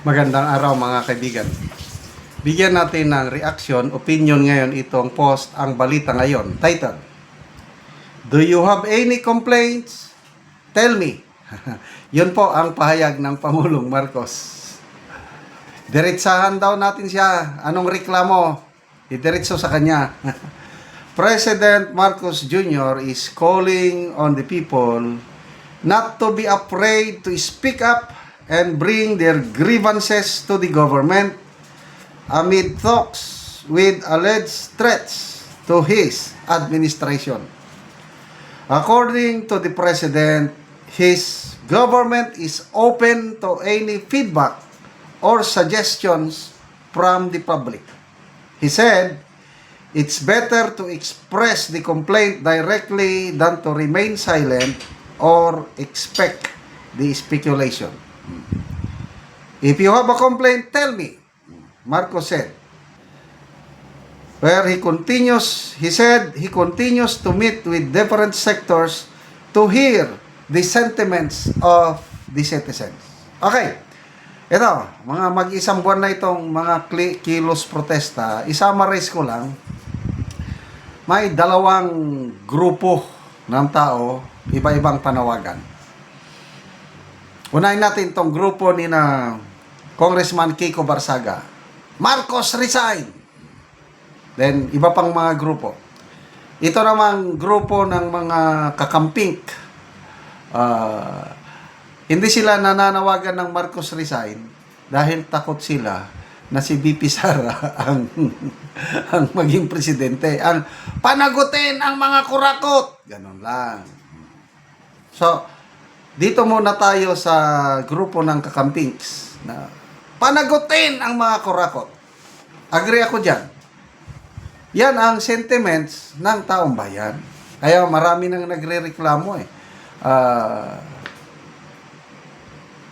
Magandang araw mga kaibigan. Bigyan natin ng reaction, opinion ngayon itong post ang balita ngayon. Title, Do you have any complaints? Tell me. Yun po ang pahayag ng Pangulong Marcos. Diretsahan daw natin siya. Anong reklamo? Idiretso sa kanya. President Marcos Jr. is calling on the people not to be afraid to speak up and bring their grievances to the government amid talks with alleged threats to his administration. According to the president, his government is open to any feedback or suggestions from the public. He said, it's better to express the complaint directly than to remain silent or expect the speculation. If you have a complaint, tell me, Marcos said. Where he continues, he said he continues to meet with different sectors to hear the sentiments of the citizens. Okay. Ito, mga mag-isang buwan na itong mga kilos protesta, isumarize ko lang, may dalawang grupo ng tao, iba-ibang panawagan. Unahin natin itong grupo ni na Congressman Kiko Barsaga. Marcos resign! Then, iba pang mga grupo. Ito namang grupo ng mga kakampink. Ah, hindi sila nananawagan ng Marcos resign dahil takot sila na si BP Sara ang, ang maging presidente. Ang panagutin ang mga kurakot. Ganon lang. So, dito muna tayo sa grupo ng kakampings na panagutin ang mga kurakot. Agree ako dyan. Yan ang sentiments ng taong bayan. Kaya marami nang nagre-reklamo eh. Ah,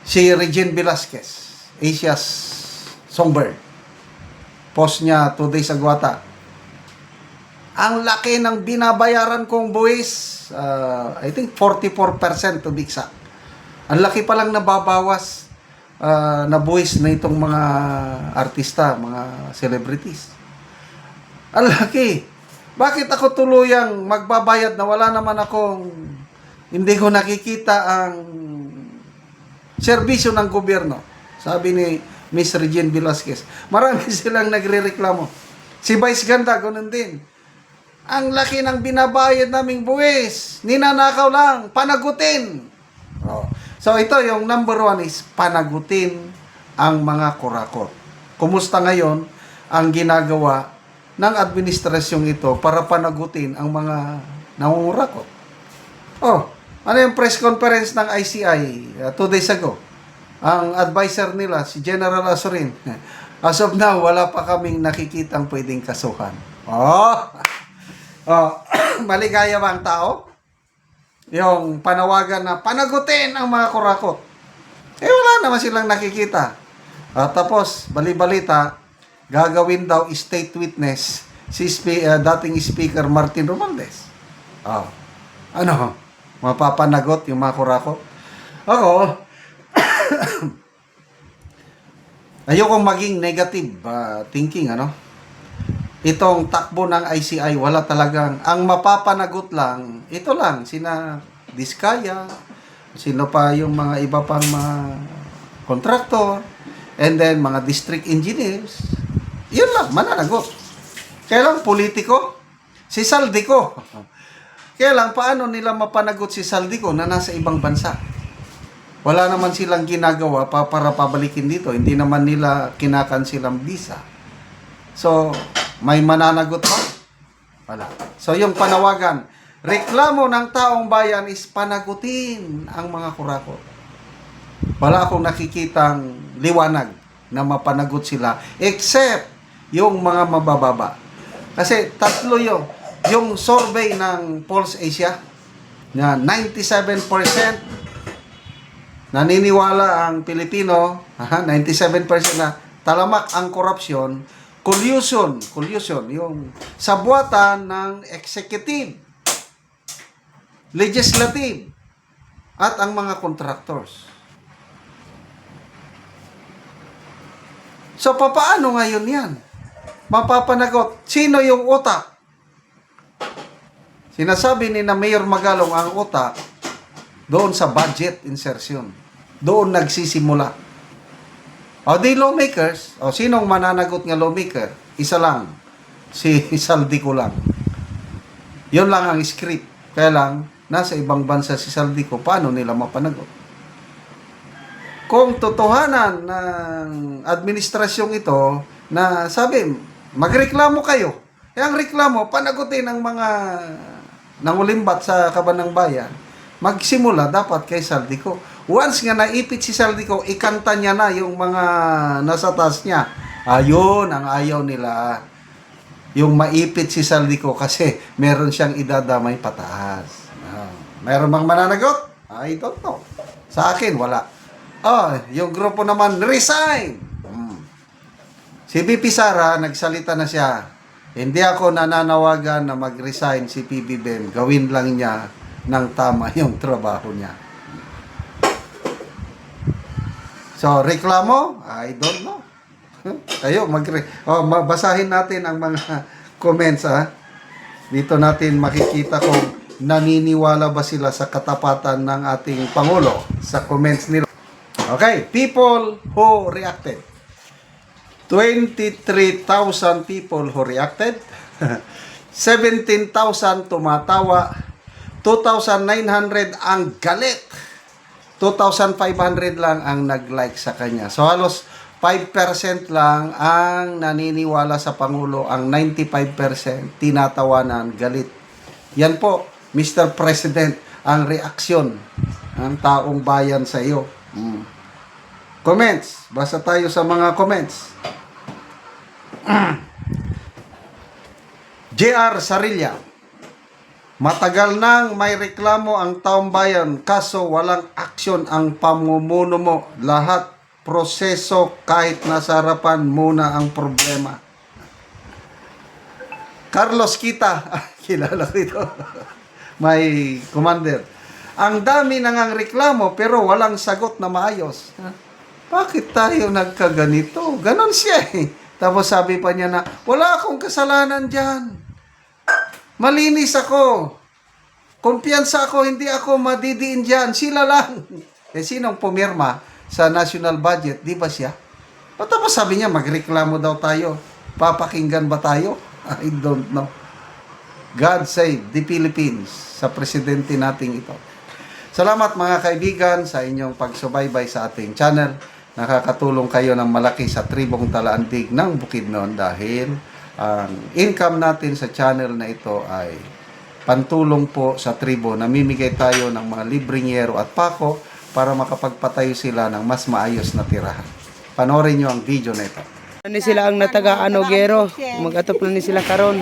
si Regine Velasquez, Asia's Songbird. Post niya two days ago ata. Ang laki ng binabayaran kong buwis, ah, I think 44% to be exact. Ang laki pa lang nababawas ah, na buwis na itong mga artista, mga celebrities. Ang laki. Bakit ako tuluyang magbabayad na wala naman akong hindi ko nakikita ang serbisyo ng gobyerno? Sabi ni Miss Regine Velasquez. Marami silang nagre-reklamo. Si Vice Ganda, ganun din. Ang laki ng binabayad naming buwis. Ninanakaw lang. Panagutin. Oh. So ito yung number one is panagutin ang mga kurakot. Kumusta ngayon ang ginagawa ng administrasyong ito para panagutin ang mga nangungurakot? Oh, ano yung press conference ng ICI uh, two days ago? Ang advisor nila, si General Azurin, as of now, wala pa kaming nakikitang pwedeng kasuhan. Oh, oh maligaya ba ang tao? Yung panawagan na panagutin ang mga kurakot. Eh, wala naman silang nakikita. At tapos, balibalita, gagawin daw state witness si spe- uh, dating speaker Martin Romualdez. Oh. Ano? Mapapanagot yung mga kurakot? Ako, ayokong maging negative uh, thinking, ano? Itong takbo ng ICI, wala talagang, ang mapapanagot lang, ito lang, sina Diskaya, sino pa yung mga iba pang mga contractor, and then mga district engineers, yun lang, mananagot. Kaya lang, politiko, si Saldico. Kaya lang, paano nila mapanagot si Saldico na nasa ibang bansa? Wala naman silang ginagawa pa para pabalikin dito. Hindi naman nila kinakansil ang visa. So, may mananagot pa? Wala. So, yung panawagan, reklamo ng taong bayan is panagutin ang mga kurakot. Wala akong nakikitang liwanag na mapanagot sila except yung mga mabababa. Kasi tatlo yung yung survey ng Pulse Asia na 97% naniniwala ang Pilipino, aha, 97% na talamak ang korupsyon, collusion, collusion, yung sabuatan ng executive, legislative, at ang mga contractors. So, papaano ngayon yan? Mapapanagot. Sino yung utak? Sinasabi ni na Mayor Magalong ang utak doon sa budget insertion. Doon nagsisimula. O di lawmakers, o sinong mananagot nga lawmaker? Isa lang. Si Saldico lang. Yun lang ang script. Kaya lang, nasa ibang bansa si Saldico, paano nila mapanagot? Kung totohanan ng administrasyong ito na sabi, magreklamo kayo. Eh, ang reklamo, panagutin ng mga nangulimbat sa kabanang bayan. Magsimula dapat kay Saldico. Once nga naipit si Saldico, ikanta niya na yung mga nasa taas niya. Ayun, ang ayaw nila. Yung maipit si Saldico kasi meron siyang idadamay pataas. Ah, meron bang mananagot? I don't know. Sa akin, wala. Oh, yung grupo naman, resign! Hmm. Si BP Sara, nagsalita na siya. Hindi ako nananawagan na mag-resign si PBBM. Gawin lang niya ng tama yung trabaho niya. So, reklamo? I don't know. Kayo, mag oh, basahin natin ang mga comments, ha? Dito natin makikita kung naniniwala ba sila sa katapatan ng ating Pangulo sa comments nila. Okay, people who reacted. 23,000 people who reacted. 17,000 tumatawa. 2,900 ang galit. 2,500 lang ang nag-like sa kanya. So halos 5% lang ang naniniwala sa Pangulo. Ang 95% tinatawanan, galit. Yan po, Mr. President, ang reaksyon ng taong bayan sa iyo. Mm. Comments. Basa tayo sa mga comments. JR Sarilla. Matagal nang may reklamo ang taong bayan kaso walang aksyon ang pamumuno mo. Lahat proseso kahit nasa harapan muna ang problema. Carlos Kita, kilala ko ito. may commander. Ang dami nang ang reklamo pero walang sagot na maayos. Bakit tayo nagkaganito? Ganon siya eh. Tapos sabi pa niya na, wala akong kasalanan dyan. Malinis ako. Kumpiyansa ako, hindi ako madidiin dyan. Sila lang. Eh, sinong pumirma sa national budget? Di ba siya? O tapos sabi niya, magreklamo daw tayo. Papakinggan ba tayo? I don't know. God save the Philippines sa presidente nating ito. Salamat mga kaibigan sa inyong pagsubaybay sa ating channel. Nakakatulong kayo ng malaki sa tribong talaantig ng Bukidnon dahil ang income natin sa channel na ito ay pantulong po sa tribo. Namimigay tayo ng mga libreng yero at pako para makapagpatayo sila ng mas maayos na tirahan. Panoorin nyo ang video na ito. Ni sila ang nataga ano gero. Magatop na ni sila karon.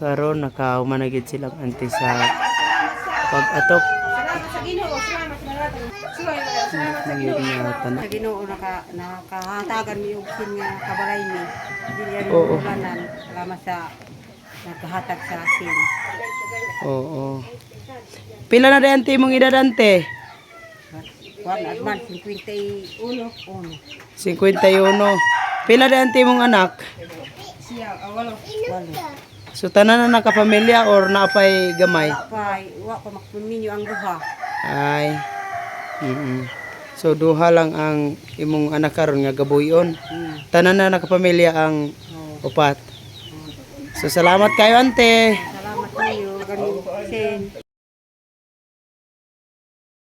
Karon nakahumanagid silang anti sa tanan. Sa Ginoo naka nakahatagan mi og sin nga kabalay mi. Dili Oo. ulanan. Sa nagkahatag sa akin. Oo. Pila na rin ante mong edad ante? Juan Adman 51 uno. 51. Pila na ante mong anak? Siya awalo. Walo. So tanan na nakapamilya or naapay gamay? Pay, wa pa makpuminyo ang duha. Ay. mm So duha lang ang imong anak karon nga gabuyon. Hmm. Tanan na nakapamilya ang Oh. upat. So salamat kayo ante. Salamat kayo, ganin. Sen.